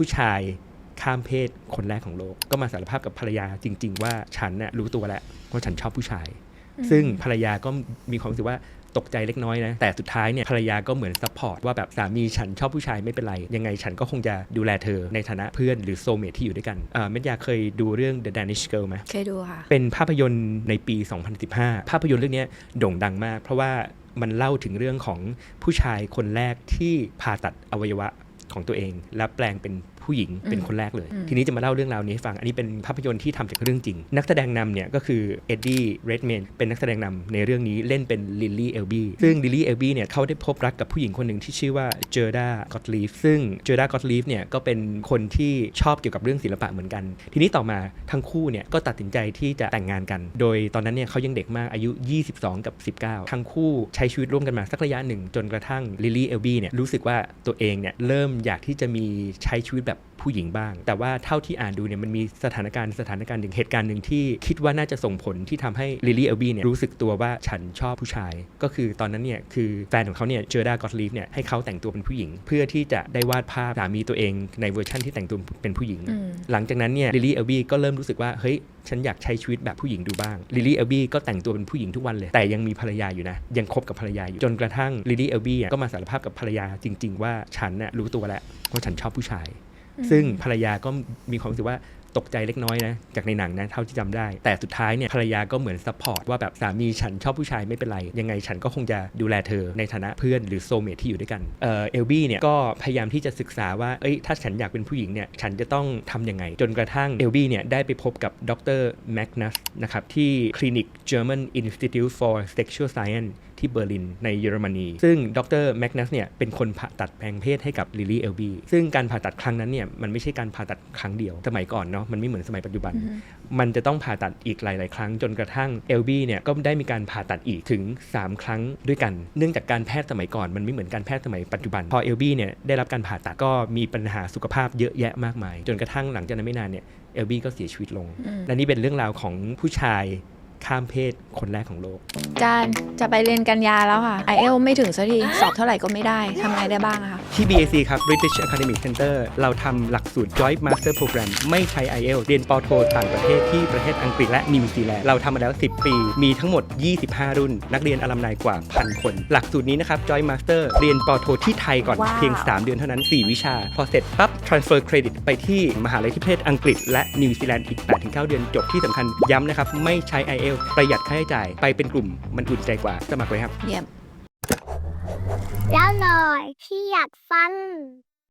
ผู้ชายข้ามเพศคนแรกของโลก ก็มาสารภาพกับภรรยาจริง ๆ ว่าฉันน่ะรู้ตัวแล้วว่าฉันชอบผู้ชาย ซึ่งภรรยาก็มีความรู้สึกว่าตกใจเล็กน้อยนะ แต่สุดท้ายเนี่ยภรรยาก็เหมือนซัพพอร์ตว่าแบบสามีฉันชอบผู้ชายไม่เป็นไร ยังไงฉันก็คงจะดูแลเธอในฐานะเพื่อนหรือโซเมทที่อยู่ด้วยกันเอ่อเม็ดยาเคยดูเรื่อง The Danish Girl ไหมเคยดูค่ะ เป็นภาพยนตร์ในปี 2015 ภาพยนตร์เรื่องนี้โด่งดังมาก เพราะว่ามันเล่าถึงเรื่องของผู้ชายคนแรกที่ผ่าตัดอวัยวะของตัวเอง และแปลงเป็น ผู้หญิงเป็นคนแรกเลยอืมทีนี้จะมาเล่าเรื่องราวนี้ให้ฟัง อันนี้เป็นภาพยนตร์ที่ทำจากเรื่องจริง นักแสดงนำเนี่ยก็คือเอ็ดดี้เรดแมนเป็นนักแสดงนำในเรื่องนี้เล่นเป็นลิลลี่เอลบี้ซึ่งลิลลี่เอลบี้เนี่ยเขาได้พบรักกับผู้หญิงคนหนึ่งที่ชื่อว่าเจอร์ดากอตลีฟซึ่งเจอร์ดากอตลีฟเนี่ยก็เป็นคนที่ชอบเกี่ยวกับเรื่องศิลปะเหมือนกัน ทีนี้ต่อมาทั้งคู่เนี่ยก็ตัดสินใจที่จะแต่งงานกัน โดยตอนนั้นเนี่ยเขายังเด็กมากอายุ 22 กับ 19 ทั้งคู่ใช้ชีวิตร่วมกันมาสักระยะหนึ่งจนกระทั่งลิลลี่เอลบี้เนี่ยรู้สึกว่าตัวเองเนี่ยเริ่มอยากที่จะมีใช้ชีวิตแบบผู้หญิงบ้าง แต่ว่าเท่าที่อ่านดูเนี่ยมันมีสถานการณ์สถานการณ์หนึ่งเหตุการณ์หนึ่งที่คิดว่าน่าจะส่งผลที่ทำให้ลิลลี่เอลบี้เนี่ยรู้สึกตัวว่าฉันชอบผู้ชาย ก็คือตอนนั้นเนี่ยคือแฟนของเขาเนี่ยเจอร์ดากอตลีฟเนี่ยให้เขาแต่งตัวเป็นผู้หญิง เพื่อที่จะได้วาดภาพสามีตัวเองในเวอร์ชั่นที่แต่งตัวเป็นผู้หญิง หลังจากนั้นเนี่ยลิลลี่เอลบี้ก็เริ่มรู้สึกว่าเฮ้ยฉันอยากใช้ชีวิตแบบผู้หญิงดูบ้างลิลลี่เอลบี้ก็แต่งตัวเป็นผู้หญิงทุกวันเลย แต่ยังมีภรรยาอยู่นะ ยังคบกับภรรยาอยู่จนกระทั่งลิลลี่เอลบี้ก็มาสารภาพกับภรรยาจริง ๆ ว่าฉันน่ะรู้ตัวแล้วว่าฉันชอบผู้ชายซึ่งภรรยาก็มีความรู้สึกว่าตกใจเล็กน้อยนะ จากในหนังนะ เท่าที่จำได้ แต่สุดท้ายเนี่ยภรรยาก็เหมือนซัพพอร์ตว่าแบบสามีฉันชอบผู้ชายไม่เป็นไร ยังไงฉันก็คงจะดูแลเธอในฐานะเพื่อนหรือโซเมทที่อยู่ด้วยกันเอ่อเอลบี้เนี่ยก็พยายามที่จะศึกษาว่าเอ้ยถ้าฉันอยากเป็นผู้หญิงเนี่ยฉันจะต้องทำยังไง จนกระทั่งเอลบี้เนี่ยได้ไปพบกับดรแมกนัสนะครับที่คลินิก German Institute for Sexual Science ที่เบอร์ลินในเยอรมนี ซึ่งดรแมกนัสเนี่ยเป็นคนผ่าตัดแปลงเพศให้กับลิลลี่เอลบีซึ่งการผ่าตัดครั้งนั้นเนี่ยมันไม่ใช่การผ่าตัดครั้งเดียวสมัยก่อนเนาะมันไม่เหมือนสมัยปัจจุบัน มันจะต้องผ่าตัดอีกหลาย ๆ ครั้งจนกระทั่งเอลบีเนี่ยก็ได้มีการผ่าตัดอีกถึง 3 ครั้งด้วยกัน เนื่องจากการแพทย์สมัยก่อนมันไม่เหมือนการแพทย์สมัยปัจจุบัน พอเอลบีเนี่ยได้รับการผ่าตัดก็มีปัญหาสุขภาพเยอะแยะมากมาย จนกระทั่งหลังจากนั้นไม่นานเนี่ยเอลบีก็เสียชีวิตลง และนี่เป็นเรื่องราวของผู้ชาย ข้ามเพศคนแรกของโลกจานจะไปเรียนกันยาแล้วค่ะ i อเอลไม่ถึงสักที สอบเท่าไหร่ก็ไม่ได้ทำไงได้บ้างอะคะ ที่ BAC ครับ British Academic Center เราทำหลักสูตร Joint Master Program ไม่ใช้ IELTS เรียนปอโทต่างประเทศที่ประเทศอังกฤษและนิวซีแลนด์เราทำมาแล้ว 10 ปี มีทั้งหมด 25 รุ่น นักเรียนอลัมไนกว่าพันคน หลักสูตรนี้นะครับ Joint Master เรียนปอโทที่ไทยก่อนว้าว เพียง 3 เดือนเท่านั้น 4 วิชา พอเสร็จปั๊บ transfer credit ไปที่มหาลัยที่ประเทศอังกฤษ และนิวซีแลนด์อีก 8-9 เดือนจบที่สำคัญย้ำนะครับไม่ใช้ IELTS ประหยัดค่าใช้จ่ายไปเป็นกลุ่มมันอุ่นใจกว่าสมัครเลยครับ เยี่ยม แล้วหน่อยที่อยากฟัง